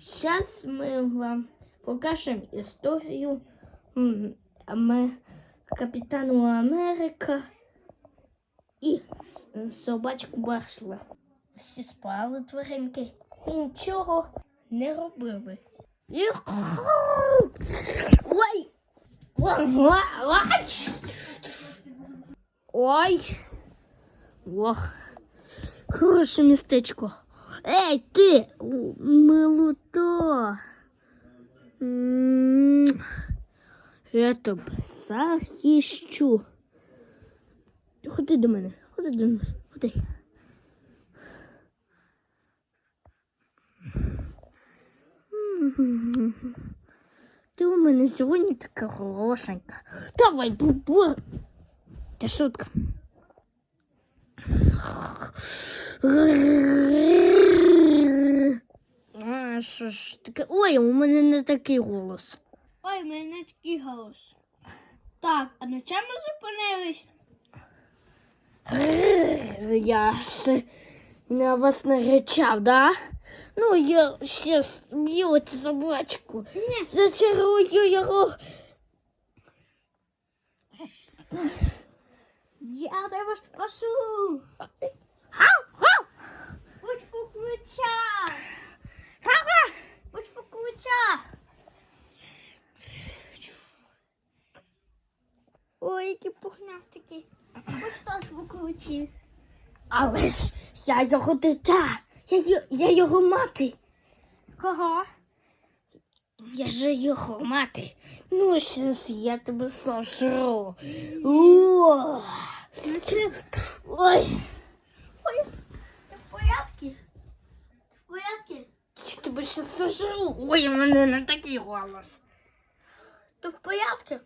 Зараз ми вам покажемо історію Капітану Америка і собачку Баршла. Всі спали тваринки і нічого не робили. І... Ой! Ой! Ох, хороше містечко. Ей, ти, у, милуто. М, Я тебе захищу. Ходи до мене, ходи до мене, ходи. Ти у мене сьогодні така хорошенька. Давай, бубур. Це шутка. Що ж таке? Ой, у мене не такий голос. Ой, в мене такий голос. Так, а на чому зупинились? Я ще на вас наречав, да? Ну, я ще б'ю цю собачку. Зачарую його. Я тебе спасу. Гав, Пухнастики. Будь так фуквичі. Але ж я його дитя. Я, я його мати. Кого? Я же його мати. Ну, щас я тебе сожру. О! Ой, Ой, ти в порядку? Ти в порядку? я тебе ще сожру. Ой, у мене не такий голос. Ти в порядку?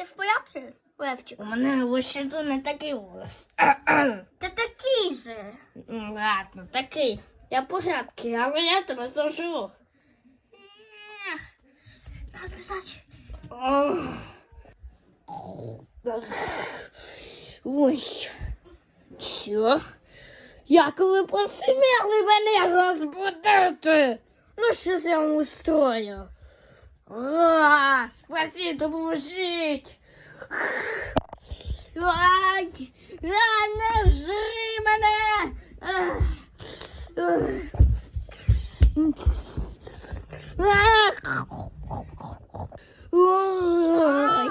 Ти- в порядку, Левчик? У мене лише не такий голос. Та такий же. Ну, Ладно, такий. Я порядки, але я тебе сожру. Надо писати. Ой. Що? Як ви посміли мене розбудити? Ну, щось я вам устрою. А, спасіть, допоможіть. Ай, а, не жри мене. А, а. Ой.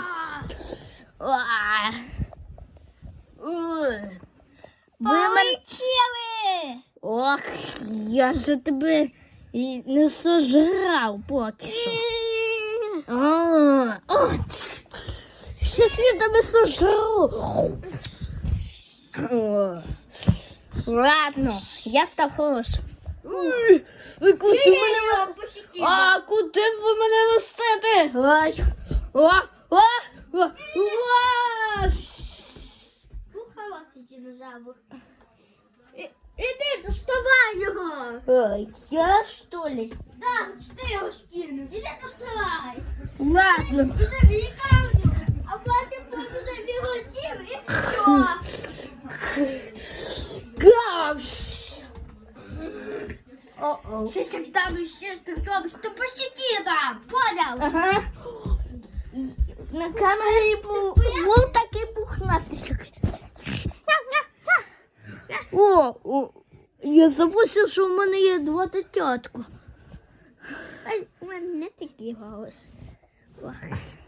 А. Ой. Ви мене... Полетіли! Ох, я же тебе і не сожрав поки що. Щас я тебе сожру. Ладно, я став хорошим. Ой, Ви куди мене ви- А куди ви мене вестете? Ай. А, а, а, а. Динозавр. Іди, доставай його! Я что ли? Да, що ти його скинув? Іди доставай! Ладно. Позови а потім позови родів і все. Щось як там ще зробиш, то по щеки дам, поняв? Ага. На камері був, був такий пухнастичок. О, о, я забувся, що в мене є два дитятка. У мене не такий голос. Ох,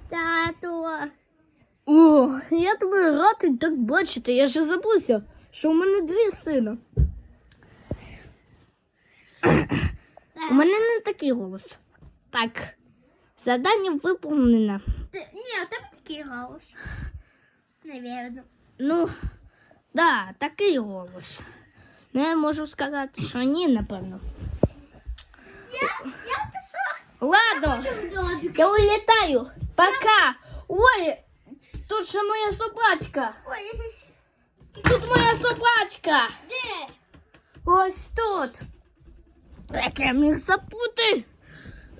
Тато. О, я тебе радий так бачити. Я ще забувся, що в мене дві сина. У мене не такий голос. Так, завдання виповнено. Ти- Ні, у тебе такий голос. Невірно. Ну, да, такий голос. Ну, я можу сказати, що ні, напевно. Я, я пішла Ладно, я улітаю. Пока. Ой, тут ще моя собачка. Тут моя собачка. де? Ось тут. Як я міг забути?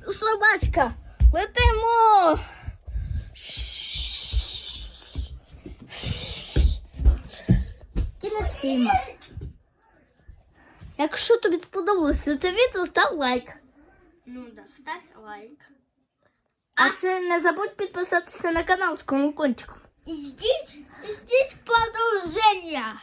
Собачка, летимо. Кінець фільму. Якщо тобі сподобалося це відео, став лайк. Ну да, ставь лайк. А ще не забудь підписатися на канал з колокольчиком. И ждите, и ждите продолжения.